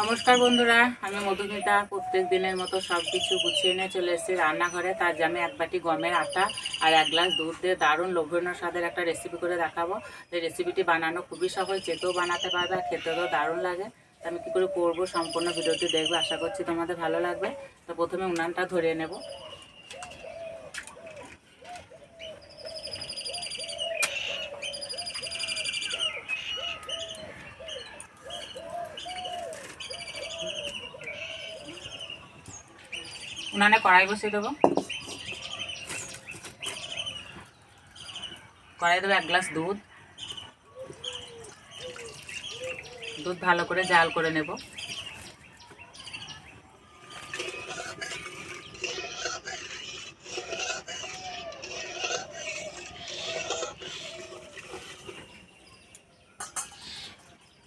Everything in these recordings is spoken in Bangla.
নমস্কার বন্ধুরা, আমি মধুমিতা। প্রত্যেক দিনের মতো সব কিছু গুছিয়ে নিয়ে চলে এসেছি রান্নাঘরে। তার জামে এক বাটি গমের আটা আর এক গ্লাস দুধ দিয়ে দারুণ লোভনীয় স্বাদের একটা রেসিপি করে দেখাবো। এই রেসিপিটি বানানো খুবই সহজ, যেতেও বানাতে পারবে আর খেতেও দারুণ লাগে। তা আমি কী করে করব, সম্পূর্ণ ভিডিওটি দেখব। আশা করছি তোমাদের ভালো লাগবে। তো প্রথমে উনানটা ধরিয়ে নেব। উনানে কড়াই বসিয়ে দেবো। কড়াই দেবো এক গ্লাস দুধ। দুধ ভালো করে জাল করে নেব।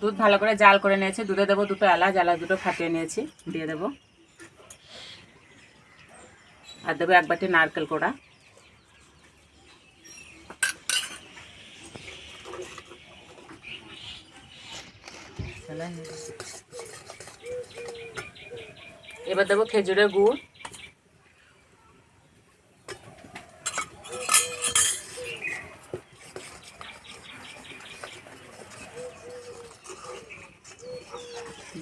দুধ ভালো করে জাল করে নিয়েছি। দুধে দেবো দুটো এলাচ এলাচ দুটো ফাটিয়ে নিয়েছি। দিয়ে দেবো। আর দেবো এক বাটি নারকেল কোড়া। এবার দেবো খেজুরের গুড়।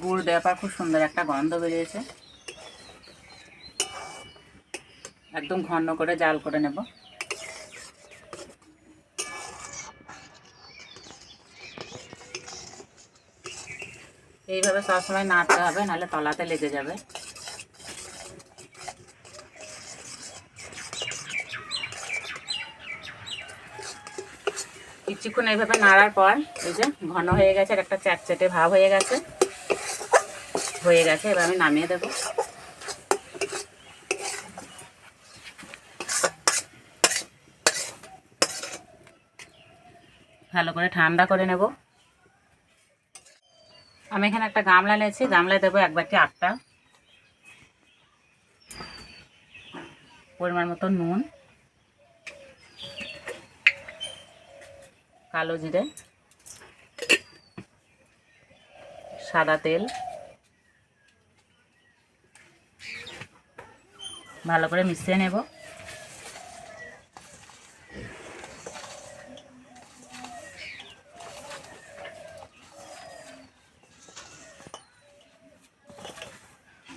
গুড় দেওয়ার খুব সুন্দর একটা গন্ধ বেরিয়েছে। একদম ঘন করে জাল করে নেব। এইভাবে সবসময় নাড়তে হবে, নাহলে তলাতে লেগে যাবে। কিছুক্ষণ এইভাবে নাড়ার পর, এই যে ঘন হয়ে গেছে, আর একটা চ্যাটচ্যাটে ভাব হয়ে গেছে। হয়ে গেছে, এবার আমি নামিয়ে দেবো। ভালো করে ঠান্ডা করে নেব। আমি এখানে একটা গামলা নিয়েছি, গামলায় দেবো এক বাটি আটটা পরিমাণ মতো নুন, কালো জিরে, সাদা তেল, ভালো করে মিশিয়ে নেব।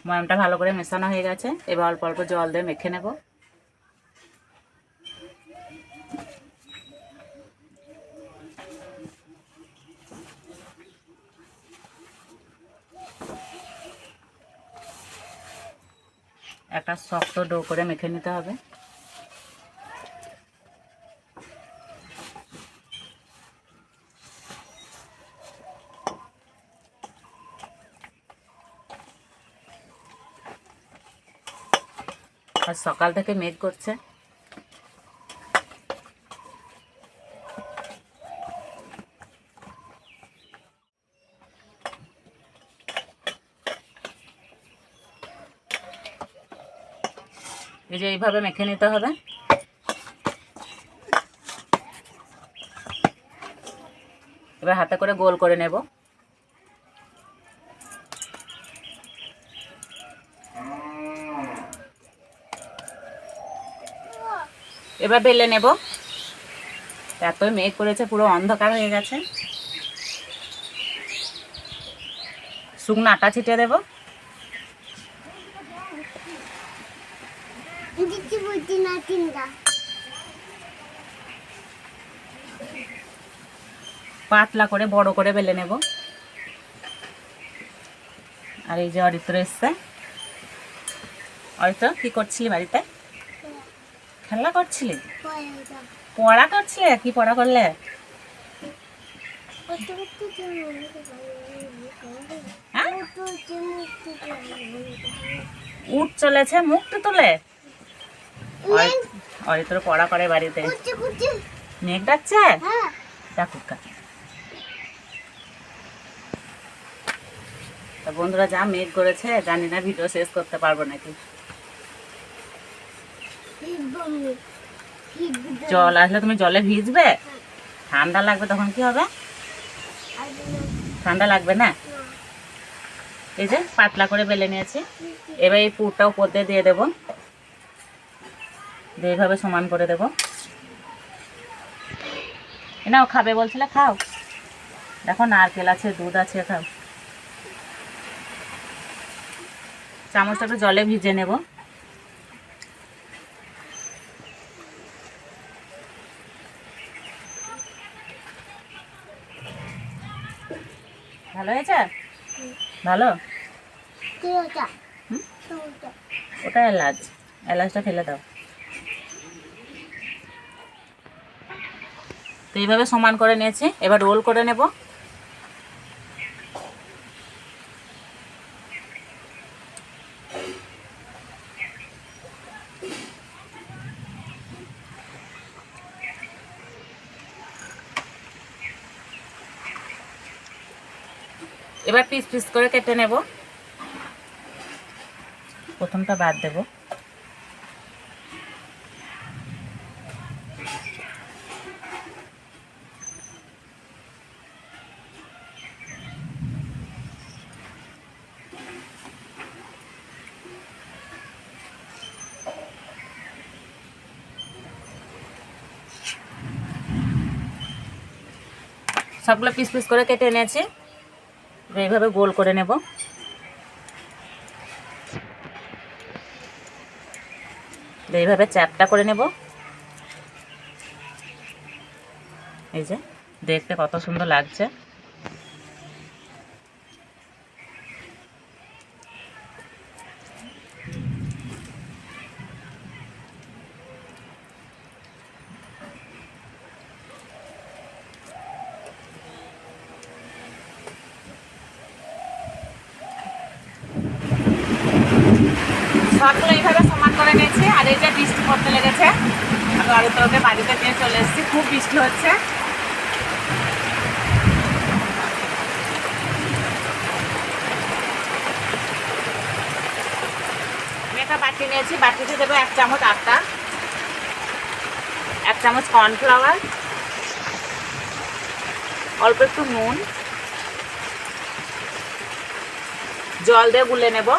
ময়ামটা ভালো করে মেশানো হয়ে গেছে। এবার অল্প অল্প জল দিয়ে মেখে নেব। একটা শক্ত ডো করে মেখে নিতে হবে। সকাল থেকে মেঘ করছে। এই যে এইভাবে মেখে নিতে হবে। এবার হাতে করে গোল করে নেব। এবার বেলে নেব। এত মেঘ করেছে পুরো অন্ধকার হয়ে গেছে। শুকনো আটা ছিটিয়ে দেবো। পাতলা করে বড় করে বেলে নেব। আর এই যে অরিত্র এসছে। অরিত্র কি করছিলি বাড়িতে? খেলা করছিলি? পড়া করছিলে? কি পড়া করলে? হ্যাঁ? উঠ চলেছে মুখটা তুলে। অরি- অরিত্র পড়া করে বাড়িতে। মেঘ ডাকছে? ডাকুক তা বন্ধুরা যা মেঘ করেছে জানি না ভিডিও শেষ করতে পারব নাকি। জল আসলে তুমি জলে ভিজবে? ঠান্ডা লাগবে তখন কি হবে? ঠান্ডা লাগবে না? এই যে পাতলা করে বেলে নিয়েছি। এবার এই পুরটা উপর দিয়ে দিয়ে দেবো। এইভাবে সমান করে দেবো। নাও, খাবে বলছিলে, খাও। দেখো, নারকেল আছে, দুধ আছে, খাও। চামচটা একটু জলে ভিজে নেব। ভালো হয়েছে? ভালো? ওটা এলাচ। এলাচটা ফেলে দাও। তো এইভাবে সমান করে নিয়েছি। এবার রোল করে নেব। এবার পিস পিস করে কেটে নেব। প্রথমটা বাদ দেব। সবগুলো পিস পিস করে কেটে এবার এইভাবে গোল করে নেব। এইভাবে চ্যাপটা করে নেব। এই যে দেখতে কত সুন্দর লাগছে সবগুলো এইভাবে সমান করে নিয়েছি আর এই যে বৃষ্টি পড়তে লেগেছে আমি আরও তোকে বাড়িতে নিয়ে চলে এসেছি খুব বৃষ্টি হচ্ছে। একটা বাটি নিয়েছি, বাটিতে দেবো এক চামচ আটা, এক চামচ কর্নফ্লাওয়ার, অল্প একটু নুন, জল দিয়ে গুলে নেব।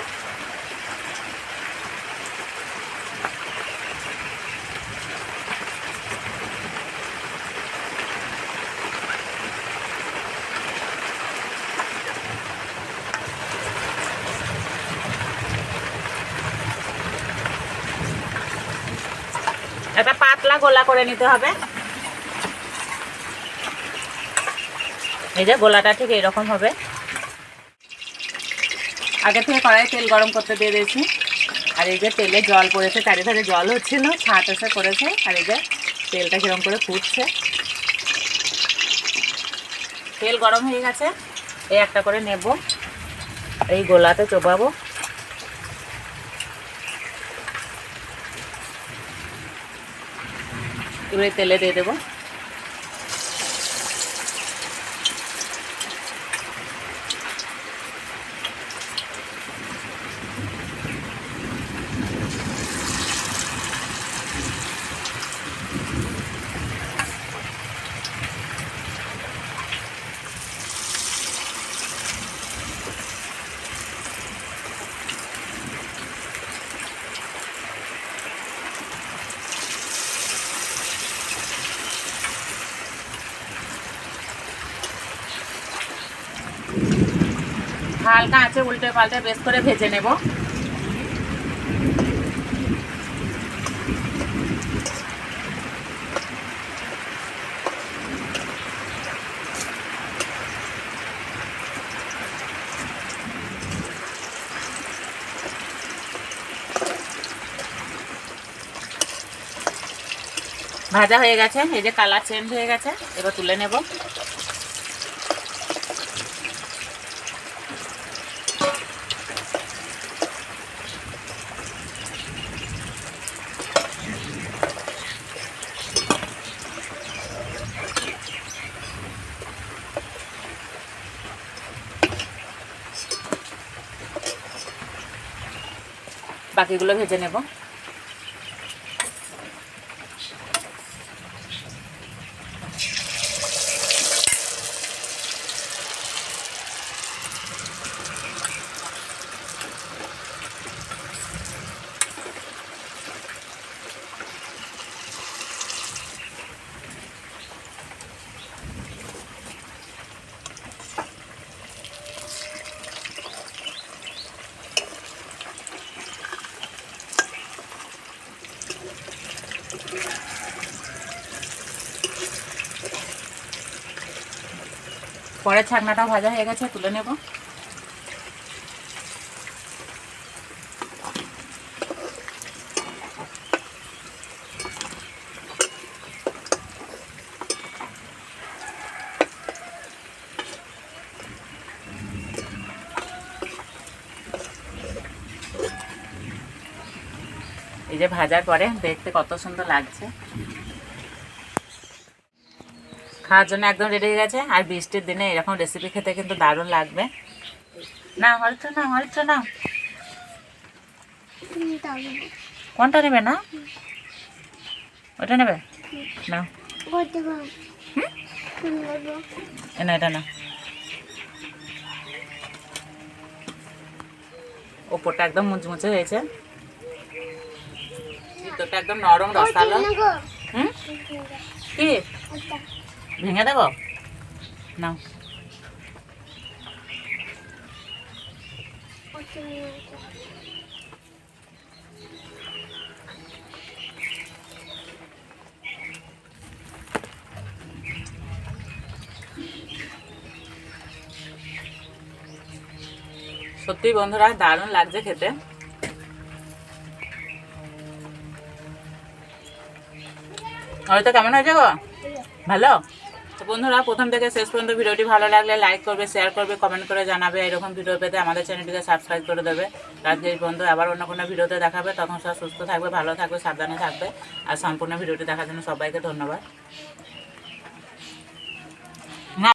একটা পাতলা গোলা করে নিতে হবে। এই যে গোলাটা ঠিক এরকম হবে। আগে থেকে কড়াই তেল গরম করতে দিয়ে দিয়েছি। আর এই যে তেলে জল পড়েছে, চারিধারে জল হচ্ছিল ছাট এসে করেছে আর এই যে তেলটা কিরম করে ফুটছে। তেল গরম হয়ে গেছে, এই একটা করে নেব। এই গোলাতে চোবাবো। এবারে তেলে দিয়ে দেবো। হালকা আছে, উল্টে পাল্টে বেশ করে ভেজে নেব। ভাজা হয়ে গেছে, এই যে কালার চেঞ্জ হয়ে গেছে, এবার তুলে নেব। বাকিগুলো ভেজে নেব। পরের ছাকনাটাও ভাজা হয়ে গেছে, তুলে নেব। এই যে ভাজার পরে দেখতে কত সুন্দর লাগছে। খাওয়ার জন্য একদম রেডি হয়ে গেছে। আর বৃষ্টির দিনে এরকম রেসিপি খেতে কিন্তু দারুণ লাগবে। না হলছো না হলছো না কোনটা নেবে না? ওটা নেবে? না না এটা না ওপরটা একদম মুচমুচে হয়েছে। ভিতরটা একদম নরম রসালো। হুম? কি? ভেঙে দেবো? না সত্যি বন্ধুরা দারুণ লাগছে খেতে। হয়তো কেমন হয়েছে গো? ভালো? বন্ধুরা, প্রথম থেকে শেষ পর্যন্ত ভিডিওটি ভালো লাগলে লাইক করবে শেয়ার করবে কমেন্ট করে জানাবে। এরকম ভিডিও পেতে আমাদের চ্যানেলটিকে সাবস্ক্রাইব করে দেবে। আজকে বন্ধু আবার অন্য কোনো ভিডিওতে দেখাবে। তখন সব সুস্থ থাকবে, ভালো থাকবে, সাবধানে থাকবে। আর সম্পূর্ণ ভিডিওটি দেখার জন্য সবাইকে ধন্যবাদ।